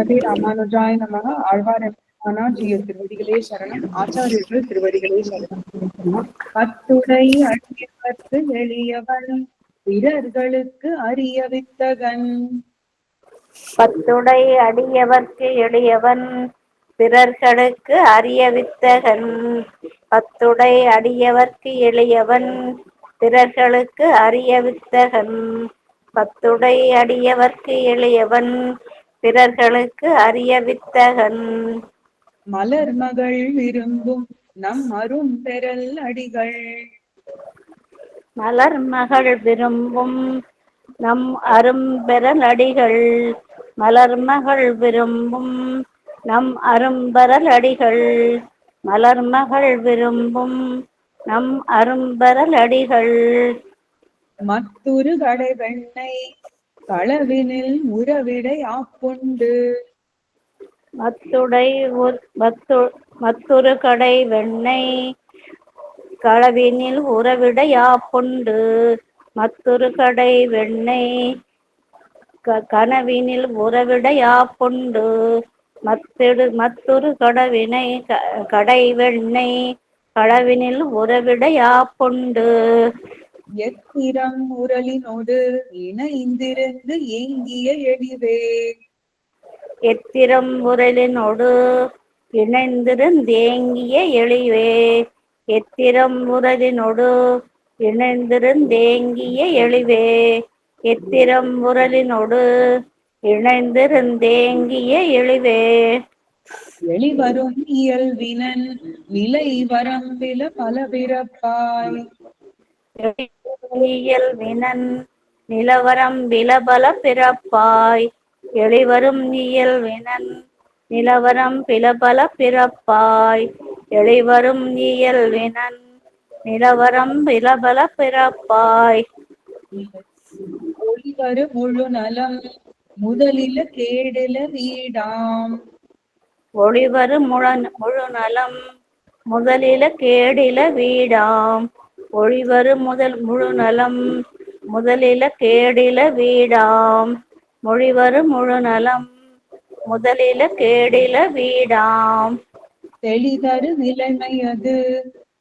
ஸ்ரீமதி ராமானுஜாய நமக ஆழ்வார் ஆனாஜிய திருவடிகளே சரணம். ஆச்சாரியர்கள் திருவடிகளே சரணம். பத்துடை அடியவர்க்கு எளியவன் பிறர்களுக்கு அரிய வித்தகன் பத்துடை அடியவர்க்கு எளியவன் பிறர்களுக்கு அரிய வித்தகன் பத்துடை அடியவர்க்கு எளியவன் பிறர்களுக்கு அரிய வித்தகன் பத்துடை அடியவர்க்கு எளியவன் பிறர்களுக்கு அரிய வித்தகன். மலர் மகள் விரும்பும் நம் அரும் பெறல் அடிகள். மலர் மகள் விரும்பும் நம் அரும்பெறலடிகள் மலர் மகள் விரும்பும் நம் அரும்பெறலடிகள் மலர் மகள் விரும்பும் நம் அரும்பெறலடிகள் மத்துரு கடை வெண்ணை களவினில் உறவிடை ஆப்புண்டு. மத்துடை மத்துரு கடை வெண்ணெய் களவினில் உறவிடையா புண்டு மத்துரு கடை வெண்ணெய் கனவினில் உறவிடையா புண்டு மத்திடு மத்துரு கடவினை கடை வெண்ணெய் களவினில் உறவிடையா புண்டு எத்திரம் உரலினோடு இணைந்திருந்து ஏங்கிய எளிவே எத்திரம் உரலினோடு இணைந்திருந்தேங்கிய எளிவே எத்திரம் உரலினோடு இணைந்திருந்தேங்கிய எளிவே எத்திரம் உரலினோடு இணைந்திருந்தேங்கிய எளிவே வெளிவரும் இயல்வினன் விலை வரம்பில பல பிறப்பாய் இயல்வினன் நிலவரம் விலபல பிறப்பாய். எளிவரும் இயல்வினன் நிலவரம் பிலபல பிறப்பாய். எளிவரும் இயல்வினன் நிலவரம் பிலபல பிறப்பாய். ஒளிவரு முழு நலம் முதலில கேடில வீடாம். ஒளிவரு முழ முழு நலம் முதலில கேடில வீடாம். ஒளிவரு முதல் முழு நலம் முதலில கேடில வீடாம். மொழிவரு முழு நலம் முதலில கேடில வீடாம். தெளிதரு நிலைமையது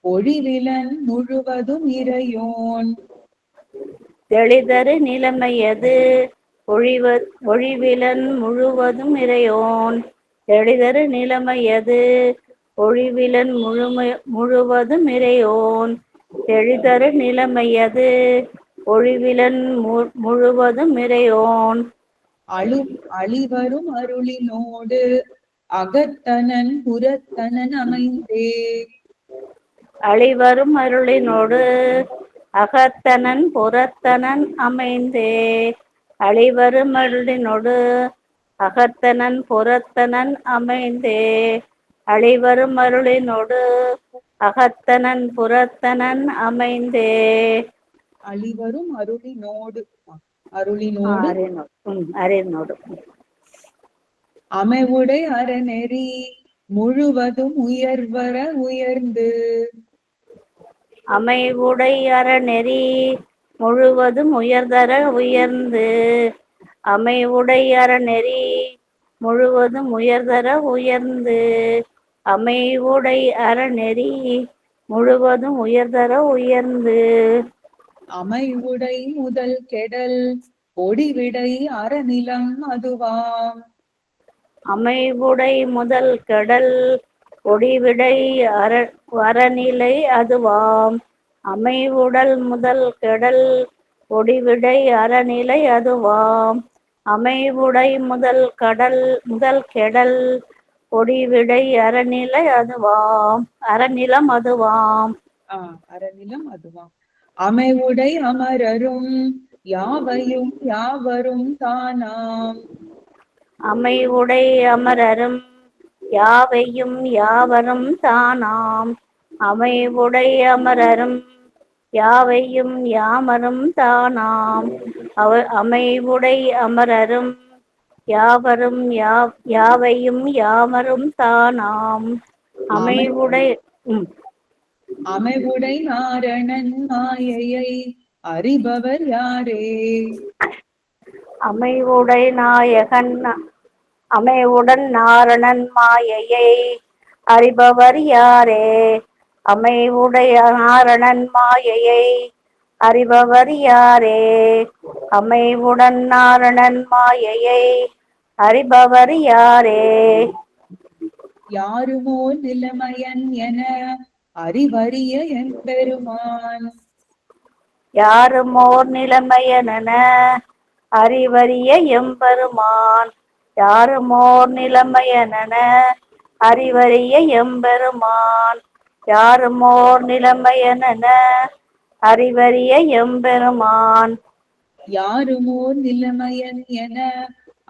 ஒளிவிலன் முழுவதும் இறையோன். தெளிதரு நிலைமையது ஒழிவ ஒழிவிலன் முழுவதும் இறையோன். தெளிதரு நிலைமையது ஒழிவிலன் முழுமை முழுவதும் இறையோன். தெளிதரு நிலைமையது ஒழிவிலன் மு- முழுவதும் இறையோன். அழு அழிவரும் அருளினோடு அகத்தனன் புறத்தனன் அமைந்தே. அழிவரும் அருளினோடு அகத்தனன் புறத்தனன் அமைந்தே. அழிவரும் அருளினோடு அகத்தனன் புறத்தனன் அமைந்தே. அழிவரும் அருளினோடு அகத்தனன் புறத்தனன் அமைந்தே. அழிவரும் அருளினோடு. அருளினோடு. அரினோடு அமைவுடை அறநெறி முழுவதும் உயர்வர உயர்ந்து. அமைவுடை அறநெறி முழுவதும் உயர்தர உயர்ந்து. அமைவுடை அறநெறி முழுவதும் உயர்தர உயர்ந்து. அமைவுடை அறநெறி முழுவதும் உயர்தர உயர்ந்து. அமைவுடை முதல் கெடல் ஒடிவிடை அறநிலம் அதுவாம் அமைவுடை முதல் கடல் ஒடிவிடை அற அறநிலை அதுவாம். அமைவுடல் முதல் கெடல் ஒடிவிடை அறநிலை அதுவாம். அமைவுடை முதல் கடல் முதல் கெடல் ஒடிவிடை அறநிலை அதுவாம். அறநிலம் அதுவாம். அறநிலம் அதுவாம். அமைவுடை அமரரும் யாவையும் யாவரும் தானாம். அமைவுடை அமரரும் யாவையும் யாவரும் தானாம். அமைவுடை அமரரும் யாவையும் யாமரும் தானாம். அவ அமைவுடை அமரரும் யாவரும் யாவையும் யாமரும் தானாம். அமைவுடை அமைவுடை நாரணன் மாயையை அறிபவர் யாரே? அமைவுடை நாயகன் அமைவுடன் நாரணன் மாயையை அறிபவர் யாரே? அமைவுடைய நாரணன் மாயையை அறிபவர் யாரே? அமைவுடன் நாரணன் மாயையை அறிபவர் யாரே யாருமோ நிலைமையன் என அறிவறிய என் பெருமான். யாருமோர் நிலைமையன அறிவறிய எம்பெருமான் யாருமோர் நிலைமையன அறிவறிய எம்பெருமான் யாருமோர் நிலைமையன அறிவறிய எம்பெருமான் யாருமோ நிலைமையன் என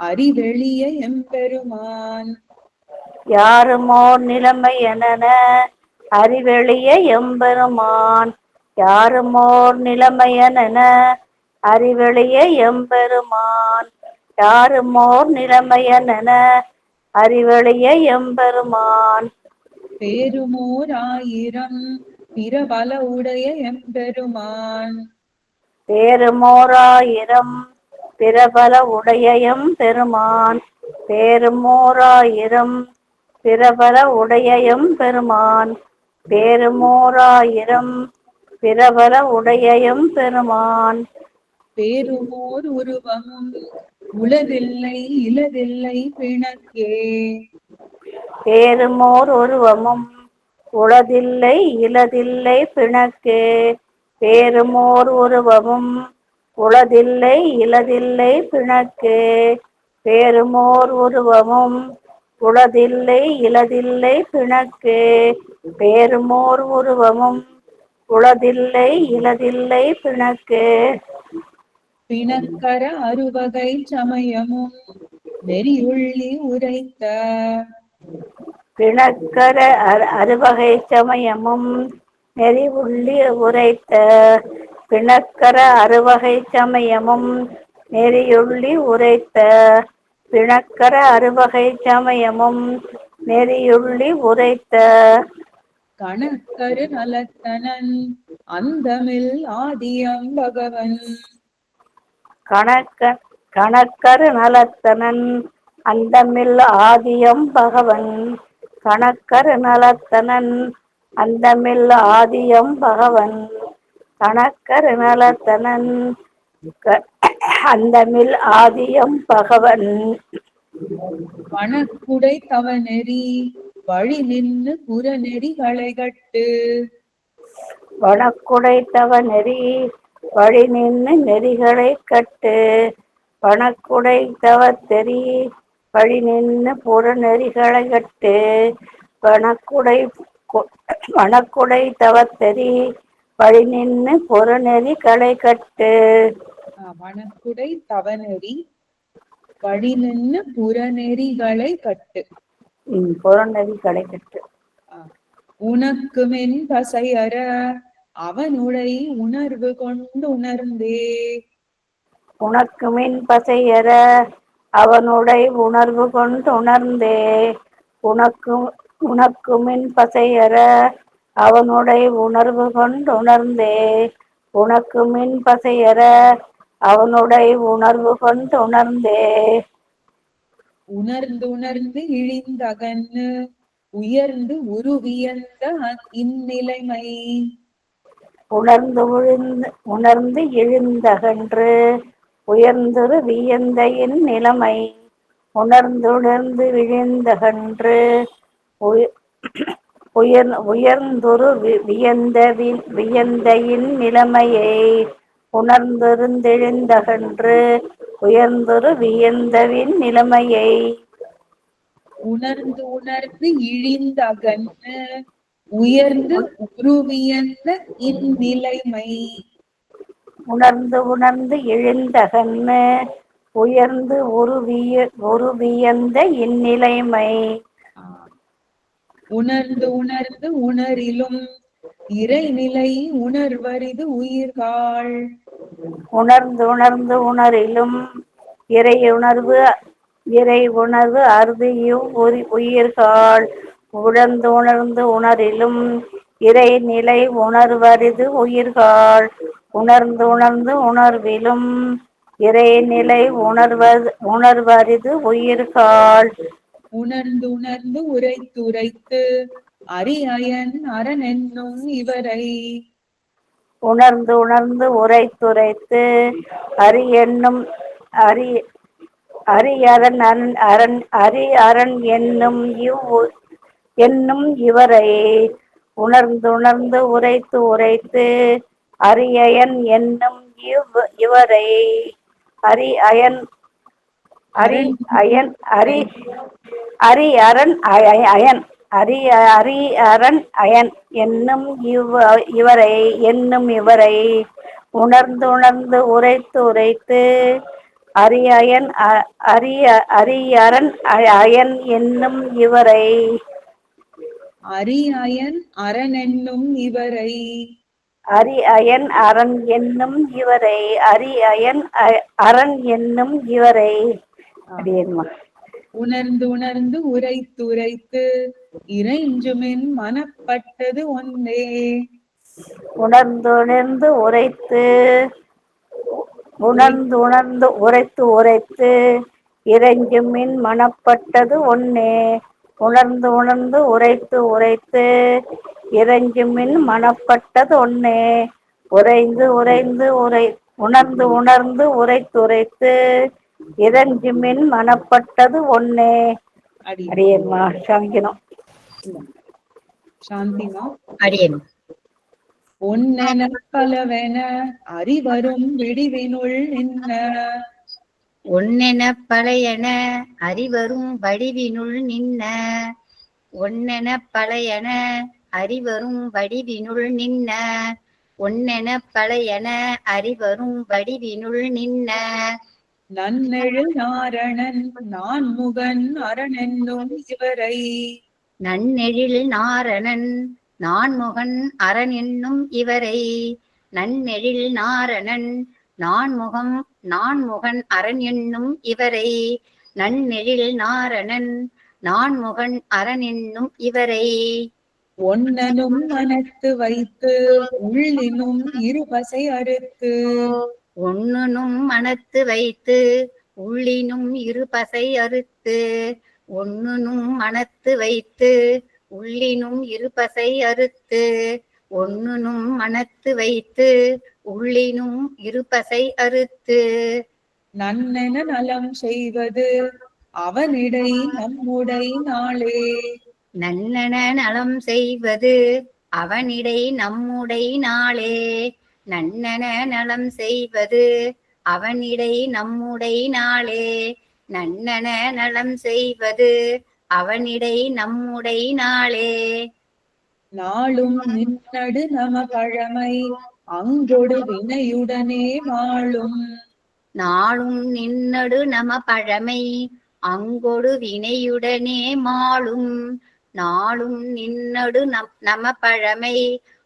அறிவெளிய எம்பெருமான். யாருமோர் நிலைமையன அறிவெளிய எம்பெருமான். யாருமோர் நிலைமையன அறிவெளிய எம்பெருமான். யாருமோர் நிலைமையன அறிவெளிய எம்பெருமான். பேருமோர் ஆயிரம் பிறபல உடைய எம்பெருமான். பேருமோராயிரம் பிரபல உடையம் பெருமான் பேருமோராயிரம் பிரபல உடையம் பெருமான் பேருமோராயிரம் பிரபல உடையம் பெருமான். பேருமோர் உருவமும் உலதில்லை இலதில்லை பிணக்கே. பேருமோர் உருவமும் உளதில்லை இலதில்லை பிணக்கே. பேருமோர் உருவமும் உளதில்லை இலதில்லை பிணக்கே. பேருமோர் உருவமும் உளதில்லை இலதில்லை பிணக்கே. பேருமோர் உருவமும் உளதில்லை இலதில்லை பிணக்கே. பிணக்கர அறுவகை சமயமும் நெறியுள்ளி உரைத்த. பிணக்கர அறுவகை சமயமும் நெறி உள்ளி உரைத்த. பிணக்கர அறுவகை சமயமும் நெறியுள்ளி உரைத்த பிணக்கர அறுவகை சமயமும் நெறியுள்ளி உரைத்த கணக்கரு நலத்தனன் அந்தமில் ஆதியம் பகவன். கணக்க கணக்கரு நலத்தனன் அந்தமில் ஆதியம் பகவன். கணக்கரு நலத்தனன் அந்தமில் ஆதியம் பகவன். கணக்கரு நலத்தனன் அந்தமில் ஆதியம் பகவன். வனக்குடை தவநெறி வழி நின்னு புறநெறிகளை கட்டு வனக்குடைத்தவ நெறி வழி நின்று நெறிகளை கட்டு. வனக்குடைத்தவ தெரி வழி நின்று புற நெறிகளை கட்டு வனக்குடை கு- வனக்குடைத்தவ தெரி வழி நின்று புற நெறிகளை கட்டு. வனக்குடை தவநெறி வழி நின்னு புறநெறிகளை கட்டு. ம், புற நெறிகளை கட்டு. உனக்கு மென் பசையற அவனுடை உணர்வு கொண்டு உணர்ந்தே. உனக்கு மின் பசையற அவனுடைய உணர்வு கொண்டு உணர்ந்தே. உனக்கு உனக்கு மின் பசையற அவனுடைய உணர்வு கொண்டு உணர்ந்தே. உனக்கு மின் பசையற அவனுடைய உணர்வு கொண்டு உணர்ந்தே. உணர்ந்து உணர்ந்து இழிந்தகன்னு உயர்ந்து உருவியந்த இந்நிலைமை. உணர்ந்து விழுந்து உணர்ந்து எழுந்தகன்று உயர்ந்தொரு வியந்தையின் நிலைமை உணர்ந்துணர்ந்து விழுந்தகன்று உய- உயர் உயர்ந்தொரு வியந்தவின் வியந்தையின் நிலைமையை உணர்ந்திருந்தெழுந்தகன்று உயர்ந்தொரு வியந்தவின் நிலைமையை உணர்ந்து உணர்ந்து இழிந்தகன்னு உயர்ந்து உருவியந்த இந்நிலைமை. உணர்ந்து உணர்ந்து எழுந்தகன்னு உயர்ந்து உருவிய உருவியந்த இந்நிலைமை. உணர்ந்து உணர்ந்து உணரிலும் இறைநிலை உணர்வரிது உயிர்காள். உணர்ந்து உணர்ந்து உணரிலும் இறை உணர்வு இறை உணர்வு அறுதியும் உரி உயிர்கள். உணர்ந்து உணர்ந்து உணரிலும் இறை நிலை உணர்வரிது உயிர்கள். உணர்ந்து உணர்ந்து உணர்விலும் இறைநிலை உணர்வது உணர்வரிது உயிர்காள். உணர்ந்து உணர்ந்து உரைத்துரைத்து அரியன் அரண் என்னும் இவரை. உணர்ந்து உணர்ந்து உரைத்துரைத்து அரி என்னும் அரி அரியரண் அரண் அரண் அரி அரண் என்னும் இவ் என்னும் இவரை. உணர்ந்து உணர்ந்து உரைத்து உரைத்து அரியயன் என்னும் இவ் இவரை. அரி அயன் அரி அயன் அரி அரி அரண் அய- அயன். அரி அரி அரண் அயன். என்னும் இவ் இவரை என்னும் இவரை உணர்ந்து உணர்ந்து உரைத்து உரைத்து அரியயன் அ- அரிய அரியரண் அ- அயன் என்னும் இவரை அரியன் அரண் என்னும் இவரை அரி அயன் அரண் என்னும் இவரை அரி அயன் அ- அரண் என்னும் இவரை உணர்ந்து உணர்ந்து உரைத்துரைத்து இறைஞ்சுமின் மனப்பட்டது ஒன்றே. உணர்ந்து உணர்ந்து உரைத்து உணர்ந்து உணர்ந்து உரைத்து உரைத்து இறைஞ்சுமின் மனப்பட்டது ஒன்னே உணர்ந்து உணர்ந்து உரைத்து உரைத்து இறைஞ்சுமின் மனப்பட்டது ஒன்னே உறைந்து உறைந்து உரை உணர்ந்து உணர்ந்து உரைத்துரைத்து இறைஞ்சுமின் மனப்பட்டது ஒன்னே அடி அடியேம்மா சமைக்கணும். சாந்திமா. அடியேன். ஒன்னென பலவென அறிவரும் விடிவினுள் நின்ன. ஒன்னென பழையன அறிவரும் வடிவினுள் நின்ன. ஒன்னென பழையன அறிவரும் வடிவினுள் நின்ன. ஒன்னென பழையன அறிவரும் வடிவினுள் நின்ன. நன்னெழு நாரணன் நான்முகன் அரணென்னும் இவரை. நன்னெழில் நாரணன் நான்முகன் அரண் என்னும் இவரை. நன்னெழில் நாரணன் நான்முகம் நான்முகன் அரண் என்னும் இவரை. நன்னெழில் நாரணன் நான்முகன் அரண் என்னும் இவரை. ஒன்னனும் மனத்து வைத்து உள்ளினும் இருபசை அறுத்து. ஒன்னுனும் மனத்து வைத்து உள்ளினும் இருபசை அறுத்து ஒன்னுனும் மனத்து வைத்து உள்ளினும் இருபசை அறுத்து ஒன்னுனும் மனத்து வைத்து உள்ளினும் இருபசை அறுத்து. நன்னென நலம் செய்வது அவனிடை நம்முடை நாளே. நன்னன நலம் செய்வது அவனிடை நம்முடை நாளே. நன்னன நலம் செய்வது அவனிடை நம்முடை நாளே. நன்னன நலம் செய்வது அவனிடை நம்முடை நாளே. நாளும் நின்னடு நம பழமை அங்கொடு வினையுடனே வாழும். நாளும் நின்னடு நம பழமை அங்கொடு வினையுடனே மாளும் நாளும் நின்னடு நம் நம பழமை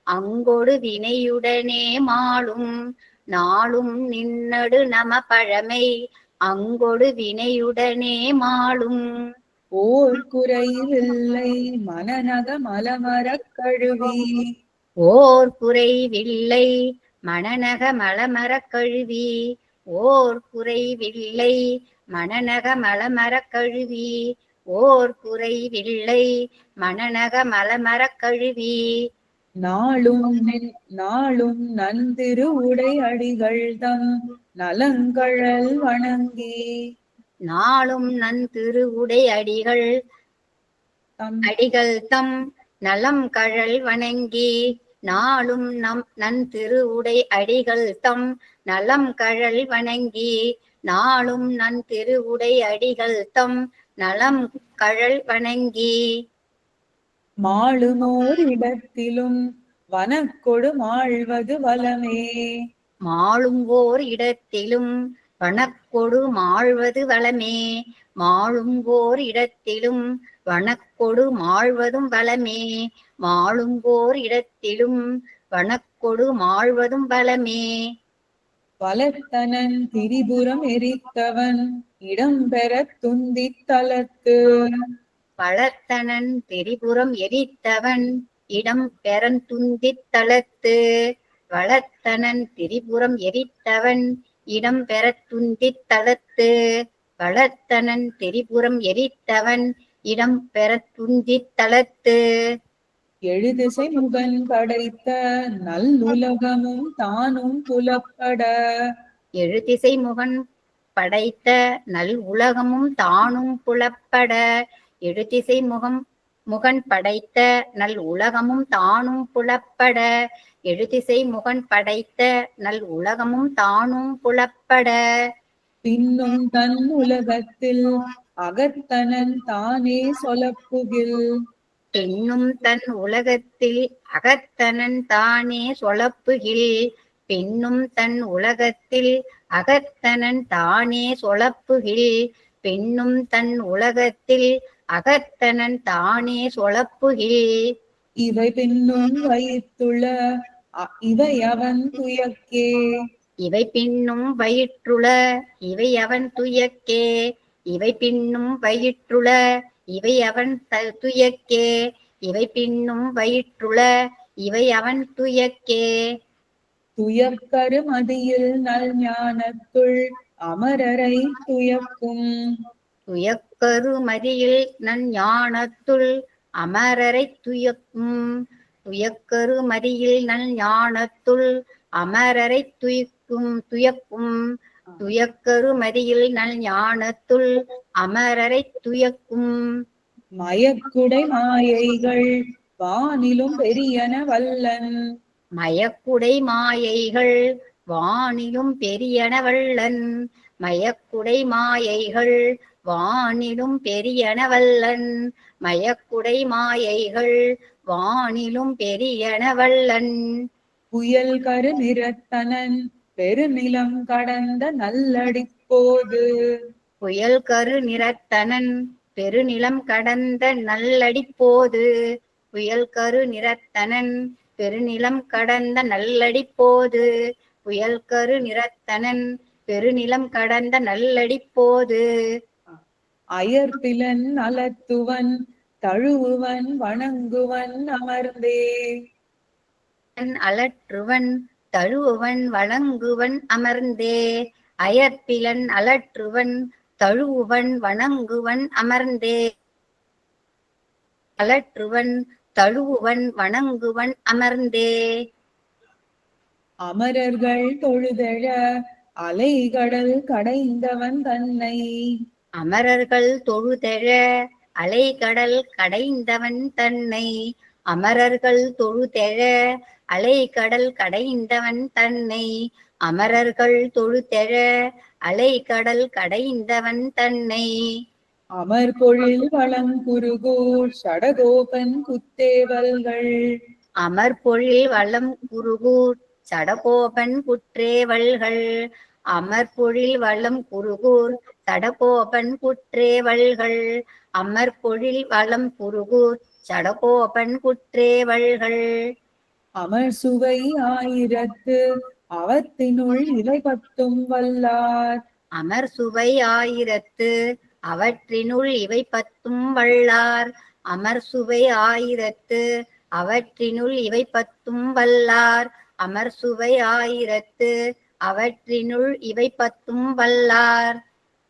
அங்கொடு வினையுடனே மாளும் நாளும் நின்னடு நம பழமை அங்கொடு வினையுடனே மாளும். ஓர் குறைவில்லை மனநக மலமரக் கழுவி. ஓர் குறைவில்லை மணநக மலமரக் கழுவி. ஓர் குறைவில்லை மணநக மலமரக் கழுவி. ஓர் குறைவில்லை மணநக மலமரக் கழுவி. நாளும் நின் நாளும் நந்திரு உடை அடிகள் தம் நலங்கழல் வணங்கி. நாளும் நன் திருவுடை அடிகள் தம் அடிகள் தம் நலம் கழல் வணங்கி. நாளும் நம் நன் திருவுடை அடிகள் தம் நலம் கழல் வணங்கி. நாளும் நன் திருவுடை அடிகள் தம் நலம் கழல் வணங்கி. மாளுமோர் இடத்திலும் வனக்கொடு மாழ்வது வலமே மாளும் ஓர் இடத்திலும் வனக்கொடு மாழ்வது வளமே. மாளும் ஓர் இடத்திலும் வனக்கொடு மாழ்வதும் வளமே. மாளும் ஓர் இடத்திலும் வனக்கொடு மாழ்வதும் வளமே. வலத்தனன் திரிபுரம் எரித்தவன் இடம்பெறத் துந்தித் தலத்து பழத்தனன் திரிபுரம் எரித்தவன் இடம் பெறந்துந்தித் தளத்து. வளத்தனன் திரிபுரம் எரித்தவன் இடம் பெறத் துந்தித் தளத்து. வளர்த்தனன் திரிபுரம் எரித்தவன் இடம் பெறத் துந்தித் தளத்து. எழுதிசை முகன் படைத்த நல்லுலகமும் தானும் புலப்பட. எழுதிசை முகன் படைத்த நல் உலகமும் தானும் புலப்பட. எழுதிசை முகம் முகன் படைத்த நல் உலகமும் தானும் புலப்பட. எழுதிசை முகன் படைத்த நல் உலகமும் தானும் புலப்பட. பின்னும் தன் உலகத்தில் அகத்தனன் தானே சொலப்புகில். பெண்ணும் தன் உலகத்தில் அகத்தனன் தானே சொலப்புகில். பெண்ணும் தன் உலகத்தில் அகத்தனன் தானே சொலப்புகில். பெண்ணும் தன் உலகத்தில் அகத்தனன் தானே சொலப்புகில் இவை பின்னும் அ- இவை அவன் துயக்கே. இவை பின்னும் வயிற்றுள இவை அவன் துயக்கே. இவை பின்னும் வயிற்றுள இவை அவன் துயக்கே. இவை பின்னும் வயிற்றுள இவை அவன் துயக்கே. துயக்கரு மதியில் நல் ஞானத்துள் அமரரை துயக்கும். துயக்கரு மதியில் நன் ஞானத்துள் அமரரை துயக்கும். துயக்கரு மதியில் நல் ஞானத்துள் அமரரை துய்க்கும் துயக்கும். துயக்கரு மதியில் நல் ஞானத்துள் அமரரை துயக்கும். மயக்குடை மாயைகள் வானிலும் பெரியன வல்லன். மயக்குடை மாயைகள் வானிலும் பெரியன வல்லன். மயக்குடை மாயைகள் வானிலும் பெரியன வல்லன் மயக்குடை மாயைகள் வானிலும் பெரியன வல்லன் புயல் கரு நிறத்தனன் பெருநிலம் கடந்த நல்லடிப்போது. புயல் கரு நிறத்தனன் பெருநிலம் கடந்த நல்லடிப்போது. புயல் கரு நிறத்தனன் பெருநிலம் கடந்த நல்லடிப்போது. புயல் கரு நிறத்தனன் பெருநிலம் கடந்த நல்லடிப்போது. அயர்பிலன் அலத்துவன் தழுவுவன் வணங்குவன் அமர்ந்தே. அலற்றுவன் தழுவுவன் வணங்குவன் அமர்ந்தே. அயற்பிலன் அலற்றுவன் தழுவுவன் வணங்குவன் அமர்ந்தே. அலற்றுவன் தழுவுவன் வணங்குவன் அமர்ந்தே. அமரர்கள் தொழுதெழ அலைகடல் கடைந்தவன் தன்னை. அமரர்கள் தொழுதெழ அலைகடல் கடைந்தவன் தன்னை. அமரர்கள் தொழுதெழ அலைகடல் கடைந்தவன் தன்னை. அமரர்கள் தொழுதெழ அலைகடல் கடைந்தவன் தன்னை. அமர் பொழில் வளங்குருகூர் சடகோபன் குத்தேவல்கள் அமர் பொழில் வளம் குருகூர் சடகோபன் குற்றேவல்கள். அமர் பொழில் வளம் குருகூர் சடகோபன் குற்றேவல்கள் அமர் பொழில் வளம் குருகூர் சடகோபன் குற்றேவல்கள் அமர் சுவை ஆயிரத்து அவத்தினுள் இவை பத்தும் வல்லார். அமர் சுவை ஆயிரத்து அவற்றினுள் இவை பத்தும் வல்லார். அமர் சுவை ஆயிரத்து அவற்றினுள் இவை பத்தும் வல்லார். அமர் சுவை ஆயிரத்து அவற்றினுள் இவை பத்தும் வல்லார்.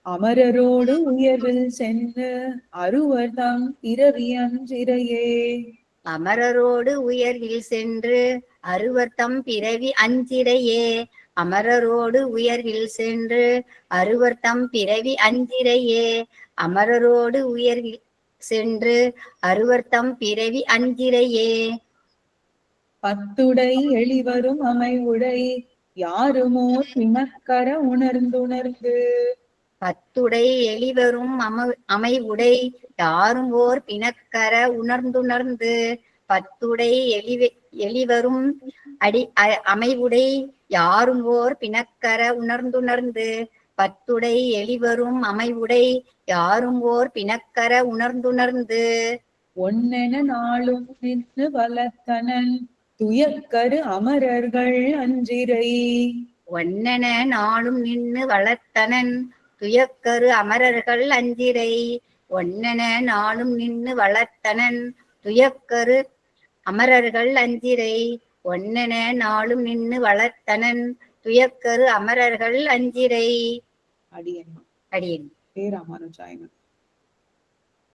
அமரரோடு உயர்வில் சென்று அருவர்தம் பிறவியஞ்சிறையே அமரரோடு உயர்வில் சென்று அருவர்த்தம் பிறவி அஞ்சிரையே அமரரோடு உயர்வில் சென்று அருவர்த்தம் பிறவி அஞ்சிரையே அமரரோடு உயர்வில் சென்று அருவர்த்தம் பிறவி அஞ்சிரையே பத்துடை எளிவரும் அமைவுடை யாருமோ பிணக்கர உணர்ந்துணர்ந்து. பத்துடை எளிவரும் அம அமைவுடை யாரும் ஓர் பிணக்கர உணர்ந்துணர்ந்து பத்துடை எளிவ எளிவரும் அடி அமைவுடை யாரும் ஓர் பிணக்கர உணர்ந்துணர்ந்து பத்துடை எளிவரும் அமைவுடை யாரும் ஓர் பிணக்கர உணர்ந்துணர்ந்து. ஒன்னென நாளும் நின்று வளர்த்தனன் துயக்கரு அமரர்கள் அஞ்சிரை. ஒன்னென நாளும் நின்னு வளர்த்தனன் துயக்கரு அமரர்கள் அஞ்சிரை. ஒன்னென நாளும் நின்னு வளர்த்தனன் துயக்கரு அமரர்கள் அஞ்சிரை. ஒன்னென நாளும் நின்னு வளர்த்தனன் துயக்கரு அமரர்கள் அஞ்சிரை. அடியன். அடியேன். ஏ ராமானுஜாயன்